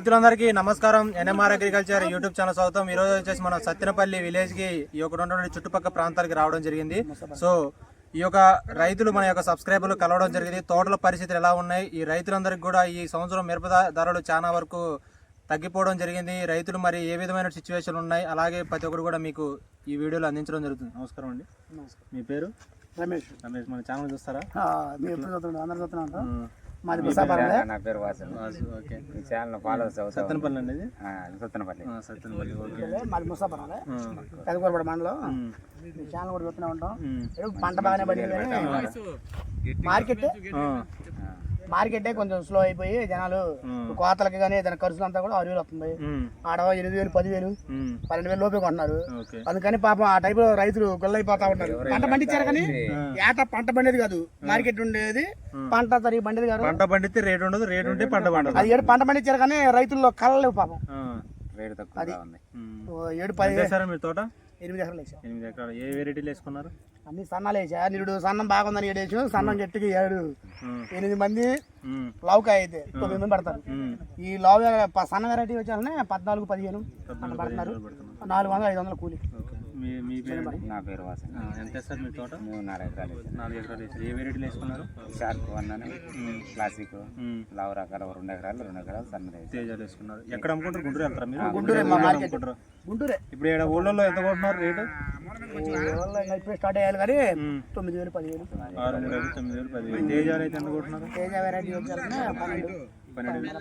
రైతులందరికీ నమస్కారం. NMR agriculture YouTube channel స్వాగతం. ఈ రోజు వచ్చేసి మన సత్తెనపల్లి విలేజ్కి ఈ యొక్క రెండు చుట్టుపక్కల ప్రాంతాలకి రావడం జరిగింది. సో ఈ యొక్క రైతులు మన యొక్క సబ్స్క్రైబర్లు కలవడం జరిగింది. తోటల పరిస్థితులు ఎలా ఉన్నాయి? ఈ రైతులందరికీ కూడా ఈ సంవత్సరం మిరప ధరలు చాలా వరకు తగ్గిపోవడం జరిగింది. రైతులు మరి ఏ విధమైన సిచ్యువేషన్ ఉన్నాయి? అలాగే ప్రతి ఒక్కరు కూడా మీకు ఈ వీడియోలో అందించడం జరుగుతుంది. నమస్కారం అండి. మీ పేరు? రమేష్. రమేష్ మన ఛానల్ చూస్తారా? అందరు. మాది బసాపరంలో నా పేరు వాసన్ ఓకే. ఈ ఛానల్ ఫాలో అవుతా. సత్తెనపల్లి అండి ఇది? సుత్తనపల్లి. ఆ, సత్తెనపల్లి ఓకే. మాది ముసాపరంలో ఆ. పెదకూరపడ మండలం. ఈ ఛానల్ కూడా చూస్తూనే ఉంటాం. పంట బాగానే పడింది మార్కెట్. మార్కెటే కొంచెం స్లో అయిపోయి జనాలు. కోతలకి కానీ ఏదైనా ఖర్చులు అంతా కూడా ఆరు వేలు వస్తుంది. ఆడ ఎనిమిది వేలు పదివేలు. పన్నెండు వేలు లోపే కొంటున్నారు. ఓకే. అందుకని పాపం ఆ టైప్లో రైతులు గొల్లైపోతా ఉంటారు పంట పండించారు కానీ ఏట పంట పండేది కాదు. మార్కెట్ ఉండేది. పంట సరిగ్గా పండేది కాదు. పంట పండితే రేటు ఉండదు రేటు ఉంటే పంట పండదు. అది ఏడు పంట పండించారు కానీ రైతుల్లో కళ్ళలేవు పాపం. రేటు ఉంది. ఓ ఏడు పది తోట? ఎనిమిది ఎకరాలు ఎనిమిది ఎకరాలు. ఏ వెరైటీలు వేసుకున్నారు? అన్ని సన్నాలు వేసా నిరుడు సన్నం బాగుందని ఏడు వేసాం సన్నం చెట్టుకి ఏడు. ఎనిమిది మంది. లావుకాయ అయితే తొమ్మిది మంది పడతారు. ఈ లావు సన్న వెరైటీ వచ్చారనే పద్నాలుగు పదిహేను పడుతున్నారు. నాలుగు వందలు ఐదు వందల కూలి మీ మీ పేరు నా పేరు వాసన్ ఎంత వేస్తారు మీ తోట? మేము నాలుగు ఎకరాలు వేసాం. నాలుగు ఎకరాలు వేసారు ఏ వెరైటీలు వేసుకున్నారు? షార్క్ వన్ అని క్లాసిక్. లావు రకాల రెండు ఎకరాలు రెండు ఎకరాలు సన్నది. తేజాలు వేసుకున్నారు. ఎక్కడ అమ్ముకుంటారు? గుంటూరు వెళ్తారా మీరు? గుంటూరే అమ్ముకుంటారు. గుంటూరే. ఇప్పుడు ఇక్కడ ఊళ్ళో ఎంత కొడుతున్నారు రేటు? ఇప్పుడే స్టార్ట్ అయ్యాలి కానీ. తొమ్మిది వేలు పదివేలు. ఆరు వేలు తొమ్మిది వేలు పది వేలు తేజాలు అయితే ఎంత కొడుతున్నారు? తేజ వెరైటీ వచ్చారనే పన్నెండు. పన్నెండు.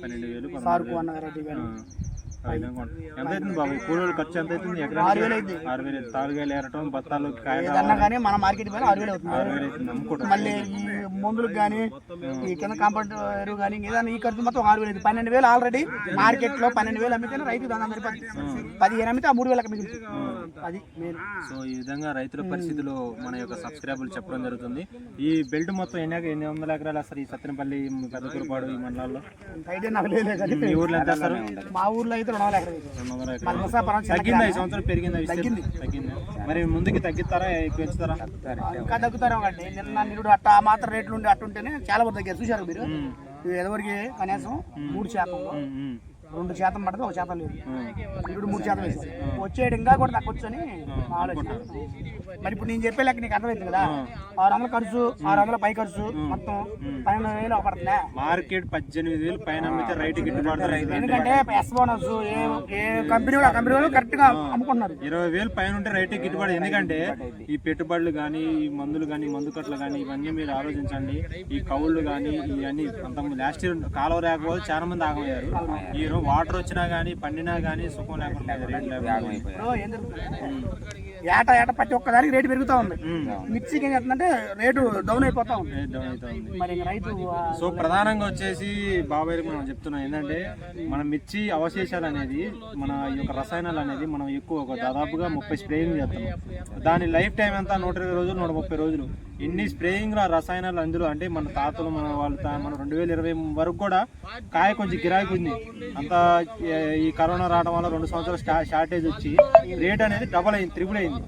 పన్నెండు, వేలు సార్కు అన్న వెరైటీ కానీ. ఎంత అవుతుంది బాబు? కూలీల ఖర్చు ఎంత అవుతుంది ఆరు వేలు ఆరు వేలు తాలుగాయలు ఏరటం బత్తాలు కాయలు ఏదన్నా కానీ మన మార్కెట్ పైన ఆరు వేలు అవుతుంది. ఆరు వేలు అవుతుంది. అమ్ముకుంటాం మళ్ళీ ఈ మందులకు కానీ ఈ కింద కాంపౌండ్ ఎరువు కానీ ఏదైనా ఈ ఖర్చు మొత్తం ఆరు వేలు పన్నెండు వేలు ఆల్రెడీ మార్కెట్లో పన్నెండు వేలు అమ్మితే రైతు దాని సరిపోతుంది పదిహేను అమ్మితే ఆ మూడు వేలకు మిగులుతుంది అది మెయిన్ సో ఈ విధంగా రైతుల పరిస్థితులు మన యొక్క సబ్స్క్రైబర్లు చెప్పడం జరుగుతుంది. ఈ బెల్ట్ మొత్తం ఎన్ని ఎన్ని వందల ఎకరాలు వస్తారు ఈ సత్యనపల్లి పెద్దకూరుపాడు ఈ మండలాల్లో? ఐడియా నాకు లేదు కానీ మీ ఊర్లో ఎంత వేస్తారు? మా ఊర్లో అయితే తగ్గిందా ఈ సంవత్సరం పెరిగిందా తగ్గింది. తగ్గిందా? మరి ముందుకి తగ్గిస్తారా పెంచుతారా? ఇంకా తగ్గుతారు ఒకటి నిన్న నిరుడు అట్ట ఆ మాత్రం రేట్లు ఉండి అట్టుంటేనే చాలా మంది తగ్గారు. చూశారు మీరు? ఎదవరికి కనీసం మూడు శాతం రెండు శాతం పడితే ఒక శాతం లేదు. నిరుడు మూడు శాతం వేసారు వచ్చేయడం ఇంకా కూడా అని మా ఆలోచన. మరి ఇప్పుడు నేను చెప్పే లెక్క నీకు అర్థమైంది కదా? ఆరు వందల ఖర్చు ఆరు వందల పై ఖర్చు మొత్తం పన్నెండు వేలు పడుతుందా? మార్కెట్ పద్దెనిమిది వేలు పైన అమ్మితే గిట్టుబాటు అయితే ఎందుకంటే ఎస్ బోనస్ ఏ ఏ కంపెనీ ఆ కంపెనీ వాళ్ళు కరెక్ట్గా అమ్ముకుంటున్నారు. ఇరవై వేలు పైన ఉంటే రైతు గిట్టుబాటు. ఎందుకంటే ఈ పెట్టుబడులు కానీ ఈ మందులు కానీ మందు కట్టలు కానీ ఇవన్నీ మీరు ఆలోచించండి. ఈ కవుళ్ళు కానీ ఇవన్నీ అంత లాస్ట్ ఇయర్ కాలువ రాకపోతే చాలా మంది ఆగమయ్యారు. ఈ రోజు వాటర్ వచ్చినా కానీ పండినా కానీ సుఖం లేకుండా ఏటా ఏటా ప్రతి ఒక్కదానికి రేటు పెరుగుతూ ఉంది. మిర్చికి ఏం చేస్తుందంటే రేటు డౌన్ అయిపోతా ఉంది. మరి రైతు సో ప్రధానంగా వచ్చేసి బాబాయ్ మనం చెప్తున్నాం ఏంటంటే మన మిర్చి అవశేషాలు అనేది మన ఈ యొక్క రసాయనాలు అనేది మనం ఎక్కువ ఒక దాదాపుగా ముప్పై స్ప్రేయింగ్ చేస్తాం. దాని లైఫ్ టైం ఎంత? నూట ఇరవై రోజులు నూట ముప్పై రోజులు. ఎన్ని స్ప్రేయింగ్ రసాయనాలు అందులో? అంటే మన తాతలు మన వాళ్ళ తా- మన రెండు వేల ఇరవై వరకు కూడా కాయ కొంచెం గిరాకీ ఉంది. అంత ఈ కరోనా రావడం వల్ల రెండు సంవత్సరాలు షార్టేజ్ వచ్చి రేట్ అనేది డబల్ అయింది త్రిబుల్ అయింది.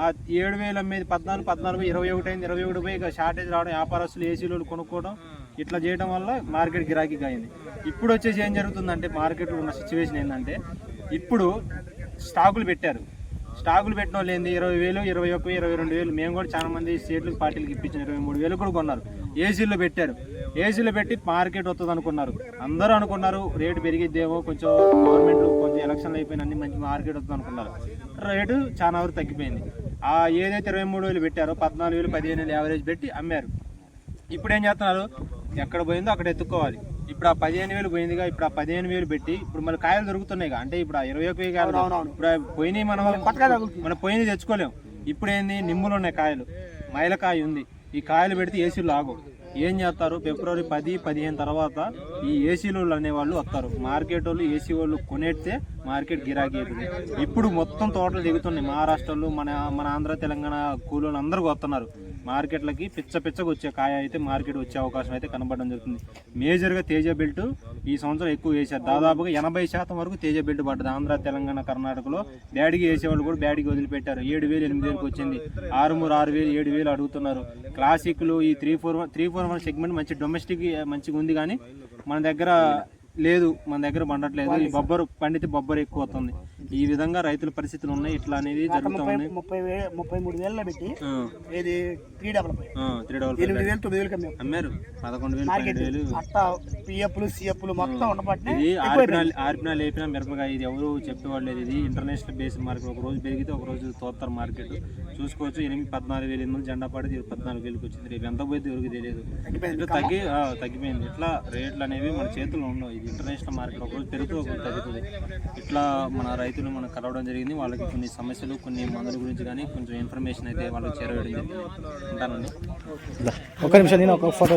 ఆ ఏడు వేల మీద పద్నాలుగు పద్నాలుగు ఇరవై ఒకటి అయింది ఇరవై ఒకటి పోయి ఇక షార్టేజ్ రావడం వ్యాపారస్తులు ఏసీలు కొనుక్కోవడం ఇట్లా చేయడం వల్ల మార్కెట్ గిరాకీగా అయింది. ఇప్పుడు వచ్చేసి ఏం జరుగుతుందంటే మార్కెట్లో ఉన్న సిచ్యువేషన్ ఏంటంటే ఇప్పుడు స్టాకులు పెట్టారు. స్టాకులు పెట్టిన వాళ్ళు ఏంది? ఇరవై వేలు ఇరవై ఒక్క ఇరవై రెండు వేలు. మేము కూడా చాలా మంది స్టేట్లకు పార్టీలకు ఇప్పించిన ఇరవై మూడు వేలు కూడా కొన్నారు. ఏసీలో పెట్టారు. ఏసీలో పెట్టి మార్కెట్ వస్తుంది అనుకున్నారు. అందరూ అనుకున్నారు రేటు పెరిగిద్దేమో కొంచెం గవర్నమెంట్ కొంచెం ఎలక్షన్లు అయిపోయిన అన్ని మంచి మార్కెట్ వస్తుంది అనుకున్నారు. రేటు చాలా వరకు తగ్గిపోయింది. ఆ ఏదైతే ఇరవై మూడు వేలు పెట్టారో పద్నాలుగు వేలు పదిహేను వేలు యావరేజ్ పెట్టి అమ్మారు. ఇప్పుడు ఏం చేస్తున్నారు? ఎక్కడ పోయిందో అక్కడ ఎత్తుక్కోవాలి. ఇప్పుడు ఆ పదిహేను వేలు పోయిందిగా ఇప్పుడు ఆ పదిహేను వేలు పెట్టి ఇప్పుడు మళ్ళీ కాయలు దొరుకుతున్నాయి అంటే ఇప్పుడు ఆ ఇరవై ఒక కాయలు. ఇప్పుడు పోయినాయి మనం మనం పోయినది తెచ్చుకోలేం. ఇప్పుడు ఏంది? నిమ్ములు ఉన్నాయి కాయలు. మైలకాయ ఉంది. ఈ కాయలు పెడితే ఏసీలు ఆగు ఏం చేస్తారు? ఫిబ్రవరి పది పదిహేను తర్వాత ఈ ఏసీలు అనేవాళ్ళు వస్తారు. మార్కెట్ వాళ్ళు ఏసీ వాళ్ళు కొనేస్తే మార్కెట్ గిరాకీ అవుతుంది ఇప్పుడు మొత్తం తోటలు దిగుతున్నాయి. మహారాష్ట్రలో మన మన ఆంధ్ర తెలంగాణ కూలీలు అందరూ వస్తున్నారు. మార్కెట్లకి పిచ్చ పిచ్చగా వచ్చే కాయ అయితే మార్కెట్ వచ్చే అవకాశం అయితే కనబడడం జరుగుతుంది. మేజర్గా తేజ బెల్ట్ ఈ సంవత్సరం ఎక్కువ వేశారు. దాదాపుగా ఎనభై శాతం వరకు తేజ బిడ్డ పడ్డది ఆంధ్ర తెలంగాణ కర్ణాటకలో. బ్యాడిగి వేసేవాళ్ళు కూడా బ్యాడిగి వదిలిపెట్టారు. ఏడు వేలు ఎనిమిది వేలకు వచ్చింది. ఆరు మూడు ఆరు వేలు ఏడు వేలు అడుగుతున్నారు. క్లాసిక్లు ఈ three four one three four one segment మంచి డొమెస్టిక్ మంచిగా ఉంది కానీ మన దగ్గర లేదు మన దగ్గర పండట్లేదు. ఈ బొబ్బరు పండితే బొబ్బరు ఎక్కువ అవుతుంది ఈ విధంగా రైతుల పరిస్థితులు ఉన్నాయి. ఇట్లా అనేవి జరుగుతూ ముప్పై మూడు వేలలో పెట్టి ఇది త్రీ డబల్ త్రీ డబల్ ఎనిమిది వేలు తొమ్మిది వేలు కమ్మాం అమ్మారు. పదకొండు వేలు పన్నెండు వేలు. అట్ట పిఎఫ్లు సిఎఫ్లు మొత్తం ఉండబట్టినే ఇది ఆర్పినా ఆర్పినా లేపినా మిరపకాయ ఇది ఎవరు చెప్పేవాళ్ళు లేదు. ఇది ఇంటర్నేషనల్ బేస్ మార్కెట్. ఒక రోజు పెరిగితే ఒక రోజు తోస్తారు మార్కెట్. చూసుకోవచ్చు. ఎనిమిది పద్నాలుగు వేలు ఎనిమిది జెండా పడితే ఇది పద్నాలుగు వేలకు వచ్చింది. రేపు ఎంత పోయింది ఎవరికి తెలియదు. ఇట్లా తగ్గి ఆ, తగ్గిపోయింది. ఇట్లా రేట్లు అనేవి మన చేతుల్లో ఉండవు. ఇది ఇంటర్నేషనల్ మార్కెట్ ఒక రోజు పెరుగుతూ ఒక రోజు తగ్గుతుంది. ఇట్లా మన రైతులు మనం కలవడం జరిగింది. వాళ్ళకి కొన్ని సమస్యలు కొన్ని మందుల గురించి కానీ కొంచెం ఇన్ఫర్మేషన్ అయితే వాళ్ళకి చేరవేయడం జరిగింది. ఉంటానండి. ఒక నిమిషం నేను ఒక ఫోటో